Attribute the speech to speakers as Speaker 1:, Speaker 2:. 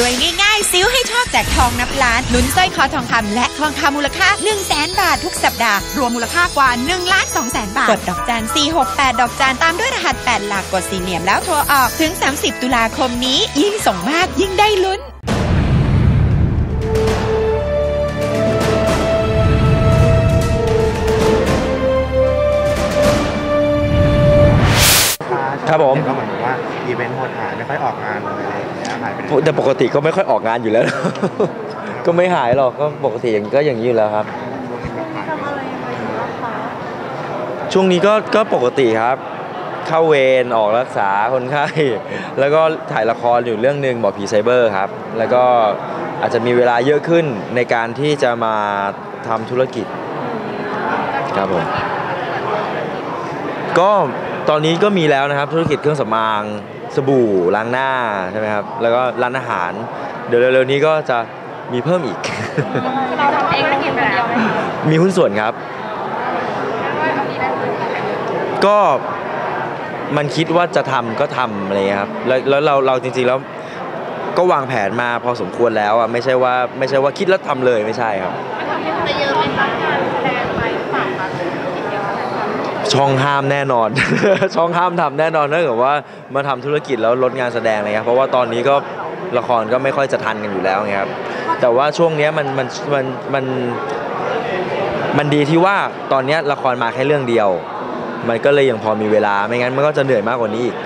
Speaker 1: รวยง่ายๆ ซิ้วให้ชอบแจกทองนับล้านลุ้นสร้อยคอทองคำและทองคำมูลค่า 1 0 0 0 0แบาททุกสัปดาห์ รวมมูลค่ากว่า1ล้าน2แสนบาท กดดอกจาน468 ดอกจานตามด้วยรหัส 8 หลักกดสีเหลี่ยมแล้วโทรออกถึง 30 ตุลาคมนี้ ยิ่งส่งมากยิ่งได้ลุ้น
Speaker 2: ครับผม
Speaker 3: เห็นก็เหมือนว่าอีเวนต์หดหายไม่ค่อยออกงานเลยอะไรอย่างเงี้ยหายไปไหน
Speaker 2: แต่ปกติก็ไม่ค่อยออกงานอยู่แล้ว ก็ไม่หายหรอกก็ปกติอย่างก็อย่างนี้อยู่แล้วครับ
Speaker 3: ช่วงนี้แบบหายไป
Speaker 4: ทำอะไรยังไงอยู่บ้างคะ
Speaker 2: ช่วงนี้ก็ก็ปกติครับ เข้าเวรออกรักษาคนไข้ แล้วก็ถ่ายละครอยู่เรื่องหนึ่งบอกผีไซเบอร์ครับ แล้วก็อาจจะมีเวลาเยอะขึ้นในการที่จะมาทำธุรกิจครับผม ก็ ตอนนี้ก็มีแล้วนะครับธุรกิจเครื่องสำอางสบู่ล้างหน้าใช่ไหมครับแล้วก็ร้านอาหาร เดี๋ยวเร็วๆนี้ก็จะมีเพิ่มอีก
Speaker 4: เราทำเองธุรกิจคนเดียวไหมคะ
Speaker 2: มีหุ้นส่วนครับ ก็มันคิดว่าจะทำก็ทำอะไรเงี้ยครับแล้วแล้วเราเราจริงๆแล้วก็วางแผนมาพอสมควรแล้วอะไม่ใช่ว่าไม่ใช่ว่าคิดแล้วทำเลยไม่ใช่ครับ
Speaker 4: จะเยอะไหมคะ
Speaker 2: ช่องห้ามแน่นอน ช่องห้ามทำแน่นอนถ้าเกิดว่ามาทำธุรกิจแล้วลดงานแสดงอะไรเงี้ยเพราะว่าตอนนี้ก็ละครก็ไม่ค่อยจะทันกันอยู่แล้วไงครับแต่ว่าช่วงนี้มันมันมันมันมันดีที่ว่าตอนนี้ละครมาแค่เรื่องเดียว มันก็เลยยังพอมีเวลาไม่งั้นมันก็จะเหนื่อยมากกว่านี้อีก